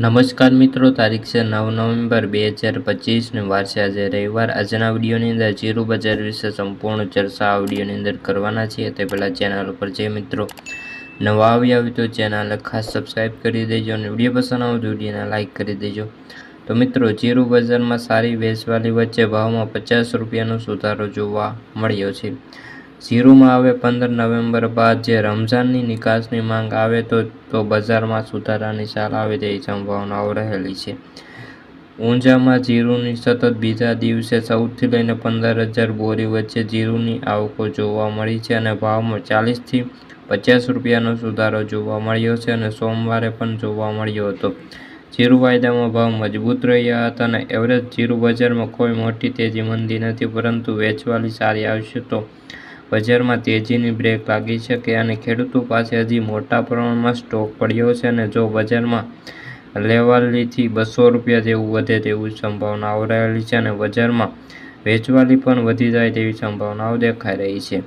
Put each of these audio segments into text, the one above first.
નમસ્કાર મિત્રો, તારીખ છે નવ નવેમ્બર બે હજાર પચીસને વાર છે આજે રવિવાર. આજના વિડીયોની અંદર જીરું બજાર વિશે સંપૂર્ણ ચર્ચા આ અંદર કરવાના છીએ. તે પહેલાં ચેનલ ઉપર જે મિત્રો નવા આવ્યા હોય તો ચેનલ ખાસ સબસ્ક્રાઈબ કરી દેજો અને વીડિયો પસંદ આવે તો વિડીયોને લાઇક કરી દેજો. તો મિત્રો જીરું બજારમાં સારી વેચવાલી વચ્ચે ભાવમાં પચાસ રૂપિયાનો સુધારો જોવા મળ્યો છે. જીરુમાં હવે પંદર નવેમ્બર બાદ જે રમઝાનની નિકાસની માંગ આવે તો તો બજારમાં સુધારાની ચાલ આવે તેવી સંભાવનાઓ રહેલી છે. ઊંઝામાં જીરુની સતત બીજા દિવસે સૌથી લઈને પંદર હજાર બોરી વચ્ચે જીરુની આવકો જોવા મળી છે અને ભાવમાં ચાલીસથી પચાસ રૂપિયાનો સુધારો જોવા મળ્યો છે અને સોમવારે પણ જોવા મળ્યો હતો. જીરુ વાયદામાં ભાવ મજબૂત રહ્યા હતા અને એવરેજ જીરુ બજારમાં કોઈ મોટી તેજી મંદી નથી, પરંતુ વેચવાલી સારી આવશે તો બજારમાં તેજીની બ્રેક લાગી શકે અને ખેડૂતો પાસે હજી મોટા પ્રમાણમાં સ્ટોક પડ્યો છે અને જો બજારમાં લેવાલીથી બસો રૂપિયા જેવું વધે તેવી સંભાવનાઓ રહેલી છે અને બજારમાં વેચવાલી પણ વધી જાય તેવી સંભાવનાઓ દેખાઈ રહી છે.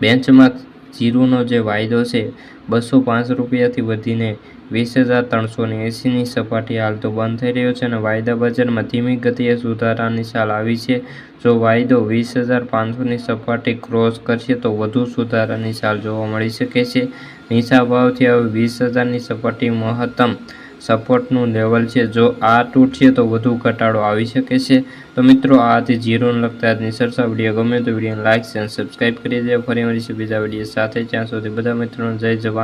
બેન્ચમાર્ક જીરુનો જે વાયદો છે, બસો પાંચ રૂપિયાથી વધીને વીસ હજાર ત્રણસો એંસીની સપાટી હાલ તો બંધ થઈ રહ્યો છે અને વાયદા બજારમાં ધીમી ગતિએ સુધારાની ચાલ આવી છે. જો વાયદો વીસ હજાર પાંચસોની સપાટી ક્રોસ કરશે તો વધુ સુધારાની ચાલ જોવા મળી શકે છે. નીચા ભાવથી હવે વીસ હજારની સપાટી મહત્તમ સપોર્ટનું લેવલ છે. જો આ તૂટશે તો વધુ ઘટાડો આવી શકે છે. તો મિત્રો, આ હતી જીરોને લગતા આજની સરસા વીડિયો. ગમે તો વિડીયોને લાઇક અને સબસ્ક્રાઈબ કરી દેજો. ફરી મળીશું બીજા વીડિયો સાથે. ત્યાં સુધી બધા મિત્રોને જય જવાન.